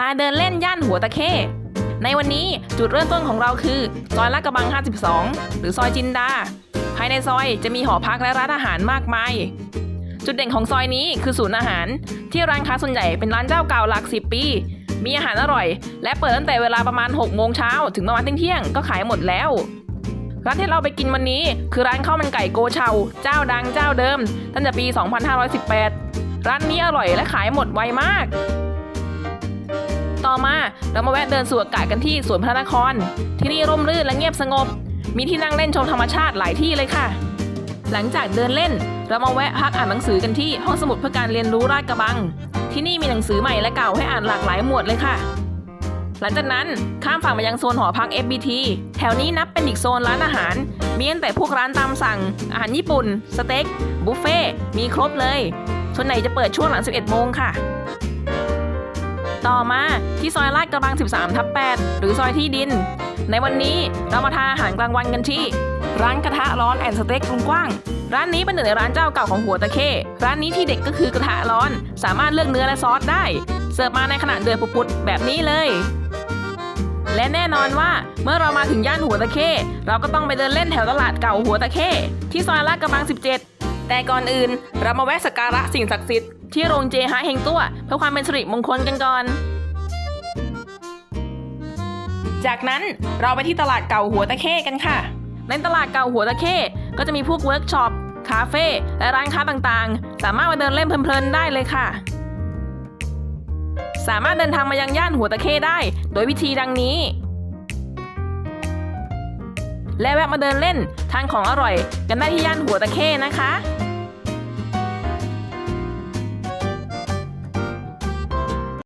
พาเดินเล่นย่านหัวตะเข้ในวันนี้จุดเริ่มต้นของเราคือ ซอยลาดกระบัง 52 หรือซอยจินดา ภายในซอยจะมีหอพักและร้านอาหารมากมาย จุดเด่นของซอยนี้คือศูนย์อาหาร ที่ร้านค้าส่วนใหญ่เป็นร้านเจ้าเก่าหลัก 10 ปี มีอาหารอร่อย และเปิดตั้งแต่เวลาประมาณ 6 โมงเช้าถึงประมาณเที่ยงก็ขายหมดแล้วร้านที่เราไปกินวันนี้คือร้านข้าวมันไก่โกเชาเจ้าดังเจ้าเดิม ตั้งแต่ปี 2518 ร้านนี้อร่อยและขายหมดไวมาก มา เรามาแวะเดินสวนอากาศกันที่สวนพระนคร ที่นี่ร่มรื่นและเงียบสงบ มีที่นั่งเล่นชมธรรมชาติหลายที่เลยค่ะ หลังจากเดินเล่น เรามาแวะพักอ่านหนังสือกันที่ห้องสมุดเพื่อการเรียนรู้ราชกระบัง ที่นี่มีหนังสือใหม่และเก่าให้อ่านหลากหลายหมวดเลยค่ะ หลังจากนั้นข้ามฝั่งมายังโซนหอพัก FBT แถวนี้นับเป็นอีกโซนร้านอาหาร มีตั้งแต่พวกร้านตามสั่ง อาหารญี่ปุ่น สเต็กบุฟเฟ่ มีครบเลยส่วนไหนจะเปิดช่วงหลัง 11 โมงค่ะ ต่อมาที่ซอยลาดกระบัง 13 ทับ 8 หรือซอยที่ดิน ในวันนี้เรามาทานอาหารกลางวันกันที่ ร้านกระทะร้อนแอนสเต็กลุงกว้าง ร้านนี้เป็นหนึ่งในร้านเจ้าเก่าของหัวตะเข้ร้านนี้ที่เด็กก็คือกระทะร้อน สามารถเลือกเนื้อและซอสได้ เสิร์ฟมาในขณะเดือดปุดๆแบบนี้เลย และแน่นอนว่าเมื่อเรามาถึงย่านหัวตะเข้เราก็ต้องไปเดินเล่นแถวตลาดเก่าหัวตะเข้ที่ซอยลาดกระบัง 17 แต่ก่อนอื่น เรามาแวะสักการะสิ่งศักดิ์สิทธิ์ที่โรงเจฮะเฮงตัวเพื่อความเป็นสิริมงคลกันก่อน จากนั้นเราไปที่ตลาดเก่าหัวตะเข้กันค่ะ ในตลาดเก่าหัวตะเข้ก็จะมีพวกเวิร์กช็อปคาเฟ่และร้านค้าต่างๆ สามารถมาเดินเล่นเพลินๆได้เลยค่ะ สามารถเดินทางมายังย่านหัวตะเข้ได้ โดยวิธีดังนี้ และแวะมาเดินเล่นทานของอร่อย กันได้ที่ย่านหัวตะเข้นะคะ